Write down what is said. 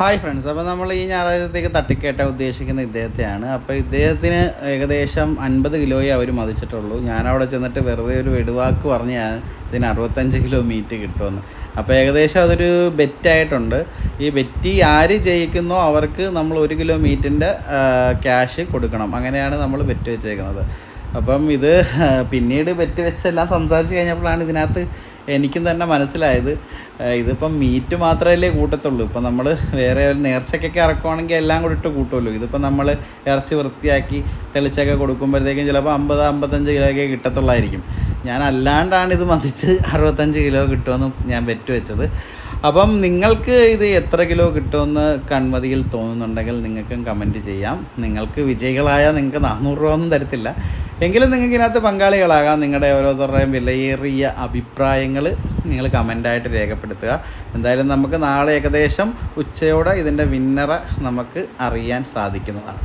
Hi friends അപ്പോൾ നമ്മൾ ഈ ഞായറാഴ്ചത്തേക്ക് തട്ടിക്കേട്ടാൻ ഉദ്ദേശിക്കുന്ന ഇദ്ദേഹത്തെയാണ്. അപ്പോൾ ഇദ്ദേഹത്തിന് ഏകദേശം അൻപത് കിലോയെ അവർ മതിച്ചിട്ടുള്ളൂ. ഞാനവിടെ ചെന്നിട്ട് വെറുതെ ഒരു വെടുവാക്ക് പറഞ്ഞ് ഇതിന് അറുപത്തഞ്ച് കിലോ മീറ്റ് കിട്ടുമെന്ന്. അപ്പോൾ ഏകദേശം അതൊരു ബെറ്റായിട്ടുണ്ട്. ഈ ബെറ്റി ആര് ജയിക്കുന്നോ അവർക്ക് നമ്മൾ ഒരു കിലോ മീറ്റിന്റെ ക്യാഷ് കൊടുക്കണം. അങ്ങനെയാണ് നമ്മൾ ബെറ്റ് വെച്ചേക്കുന്നത്. അപ്പം ഇത് പിന്നീട് വെറ്റ് വെച്ചെല്ലാം സംസാരിച്ച് കഴിഞ്ഞപ്പോഴാണ് ഇതിനകത്ത് എനിക്കും തന്നെ മനസ്സിലായത്. ഇതിപ്പം മീറ്റ് മാത്രമല്ലേ കൂട്ടത്തുള്ളൂ. ഇപ്പം നമ്മൾ വേറെ ഒരു നേർച്ചക്കൊക്കെ ഇറക്കുവാണെങ്കിൽ എല്ലാം കൂടി ഇട്ട് കൂട്ടുമല്ലോ ഇതിപ്പം നമ്മൾ ഇറച്ചി വൃത്തിയാക്കി തെളിച്ചൊക്കെ കൊടുക്കുമ്പോഴത്തേക്കും ചിലപ്പോൾ അമ്പത് അമ്പത്തഞ്ച് കിലോയൊക്കെ കിട്ടത്തുള്ളായിരിക്കും. ഞാൻ അല്ലാണ്ടാണ് ഇത് മതിച്ച് അറുപത്തഞ്ച് കിലോ കിട്ടുമെന്ന് ഞാൻ വെറ്റ് വെച്ചത്. അപ്പം നിങ്ങൾക്ക് ഇത് എത്ര കിലോ കിട്ടുമെന്ന് കൺമതിയിൽ തോന്നുന്നുണ്ടെങ്കിൽ നിങ്ങൾക്കും കമന്റ് ചെയ്യാം. നിങ്ങൾക്ക് വിജയികളായാൽ നിങ്ങൾക്ക് നാനൂറ് രൂപ ഒന്നും തരത്തില്ല. എങ്കിലും നിങ്ങൾക്ക് ഇതിനകത്ത് പങ്കാളികളാകാം. നിങ്ങളുടെ ഓരോരുത്തരുടെയും വിലയേറിയ അഭിപ്രായങ്ങൾ നിങ്ങൾ കമന്റായിട്ട് രേഖപ്പെടുത്തുക. എന്തായാലും നമുക്ക് നാളെ ഏകദേശം ഉച്ചയോടെ ഇതിന്റെ വിന്നറെ നമുക്ക് അറിയാൻ സാധിക്കുന്നതാണ്.